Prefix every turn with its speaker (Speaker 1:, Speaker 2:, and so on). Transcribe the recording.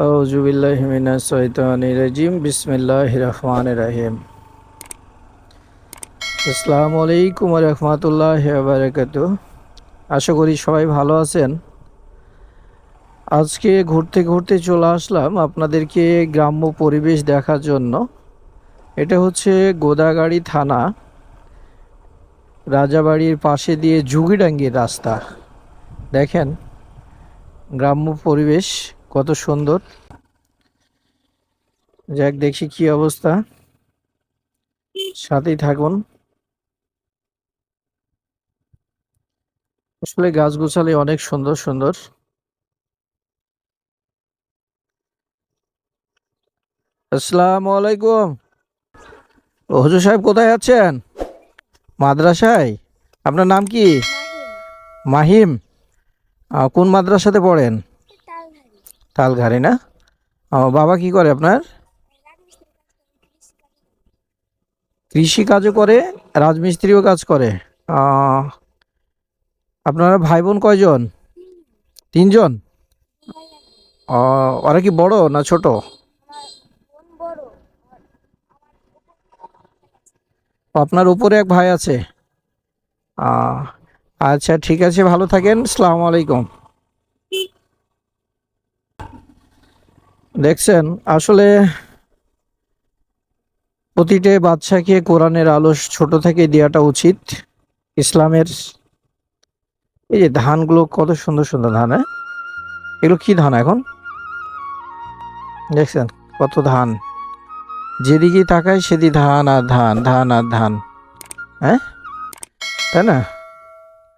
Speaker 1: আউজুবিল্লাহিমিনাশাইতানির বিসমিল্লাহির রহমানির রহিম। আসসালামু আলাইকুম রহমতুল্লাহ বারাকাত আশা করি সবাই ভালো আছেন। আজকে ঘুরতে ঘুরতে চলে আসলাম আপনাদেরকে গ্রাম্য পরিবেশ দেখার জন্য। এটা হচ্ছে গোদাগাড়ি থানা, রাজাবাড়ির পাশে দিয়ে যুগিডাঙ্গির রাস্তা। দেখেন, গ্রাম্য পরিবেশ। কত সুন্দর। যাক দেখি কি অবস্থা। সাথেই থাকুন। আসলে গাছগুছালি অনেক সুন্দর সুন্দর। আসসালামু আলাইকুম। হুজুর সাহেব কোথায় আছেন? মাদ্রাসায়? আপনার নাম কি? মাহিম। কোন মাদ্রাসাতে পড়েন? তালঘাড়ি, না? ও, বাবা কি করে আপনার? কৃষি কাজও করে, রাজমিস্ত্রিও কাজ করে। আপনারা ভাই বোন কয়জন? তিনজন? ওরা কি বড় না ছোট? আপনার উপরে এক ভাই আছে। আচ্ছা ঠিক আছে, ভালো থাকেন। আসসালামু আলাইকুম। দেখছেন, আসলে প্রতিটা বাচ্চাকে কোরআনের আলো ছোট থেকে দেওয়াটা উচিত। ইসলামের এই যে ধানগুলো কত সুন্দর সুন্দর ধান হ্যাঁ? এগুলো কি ধান এখন? দেখছেন কত ধান। যেদিকে তাকায় সেদিকে ধান আর ধান ধান আর ধান হ্যাঁ? তাই না?